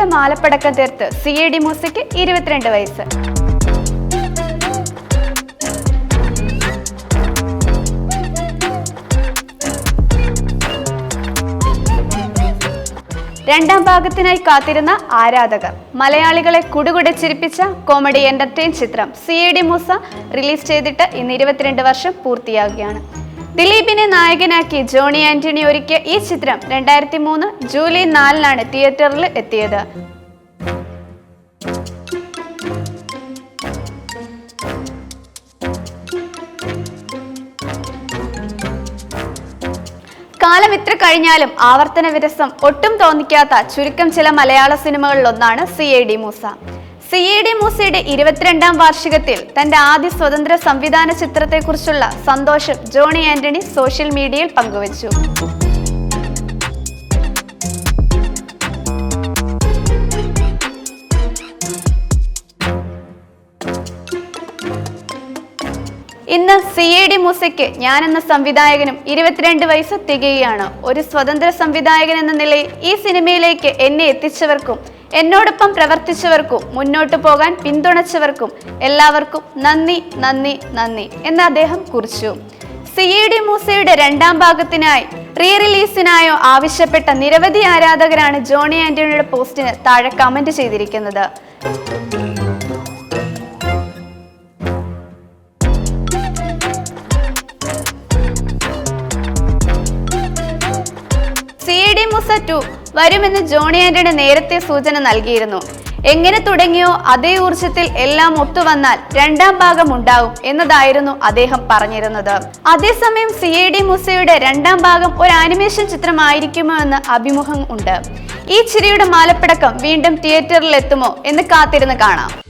ചിരിയുടെ മാലപ്പടക്കം തീർത്ത് C A D മൂസയ്ക്ക് ഇരുപത്തിരണ്ട് വയസ്സ്. രണ്ടാം ഭാഗത്തിനായി കാത്തിരുന്ന ആരാധകർ മലയാളികളെ കുടുകുടെ ചിരിപ്പിച്ച കോമഡി എന്റർടൈൻ ചിത്രം C A D Moosa release ചെയ്തിട്ട് ഇന്ന് ഇരുപത്തിരണ്ട് വർഷം പൂർത്തിയാകുകയാണ് ദിലീപിനെ നായകനാക്കി ജോണി ആന്റണി ഒരുക്കിയ ഈ ചിത്രം രണ്ടായിരത്തി മൂന്ന് ജൂലൈ നാലിനാണ് തിയേറ്ററിൽ എത്തിയത്. കാലം ഇത്ര കഴിഞ്ഞാലും ആവർത്തന വിരസം ഒട്ടും തോന്നിക്കാത്ത ചുരുക്കം ചില മലയാള സിനിമകളിലൊന്നാണ് C A D Moosa. C A D മൂസയുടെ ഇരുപത്തിരണ്ടാം വാർഷികത്തിൽ തന്റെ ആദ്യ സ്വതന്ത്ര സംവിധാന ചിത്രത്തെക്കുറിച്ചുള്ള സന്തോഷം ജോണി ആന്റണി സോഷ്യൽ മീഡിയയിൽ പങ്കുവച്ചു. ഇന്ന് സി എ ഡി മൂസയ്ക്ക് ഞാൻ എന്ന സംവിധായകനും ഇരുപത്തിരണ്ട് വയസ്സ് തികയുകയാണ്. ഒരു സ്വതന്ത്ര സംവിധായകൻ എന്ന നിലയിൽ ഈ സിനിമയിലേക്ക് എന്നെ എത്തിച്ചവർക്കും എന്നോടൊപ്പം പ്രവർത്തിച്ചവർക്കും മുന്നോട്ട് പോകാൻ പിന്തുണച്ചവർക്കും എല്ലാവർക്കും നന്ദി നന്ദി നന്ദി എന്ന് അദ്ദേഹം കുറിച്ചു. സി എ ഡി മൂസയുടെ രണ്ടാം ഭാഗത്തിനായി റീ റിലീസിനായോ ആവശ്യപ്പെട്ട നിരവധി ആരാധകരാണ് ജോണി ആന്റണിയുടെ പോസ്റ്റിന് താഴെ കമന്റ് ചെയ്തിരിക്കുന്നത്. സി ഡി ടു വരുമെന്ന് ജോണി ആന്റണി നേരത്തെ സൂചന നൽകിയിരുന്നു. എങ്ങനെ തുടങ്ങിയോ അതേ ഊർജത്തിൽ എല്ലാം ഒത്തുവന്നാൽ രണ്ടാം ഭാഗം ഉണ്ടാവും എന്നതായിരുന്നു അദ്ദേഹം പറഞ്ഞിരുന്നത്. അതേസമയം സി എ ഡി മുസയുടെ രണ്ടാം ഭാഗം ഒരു ആനിമേഷൻ ചിത്രമായിരിക്കുമോ എന്ന് അഭിമുഖം ഉണ്ട്. ഈ ചിരിയുടെ മാലപ്പടക്കം വീണ്ടും തിയേറ്ററിൽ എത്തുമോ എന്ന് കാത്തിരുന്ന് കാണാം.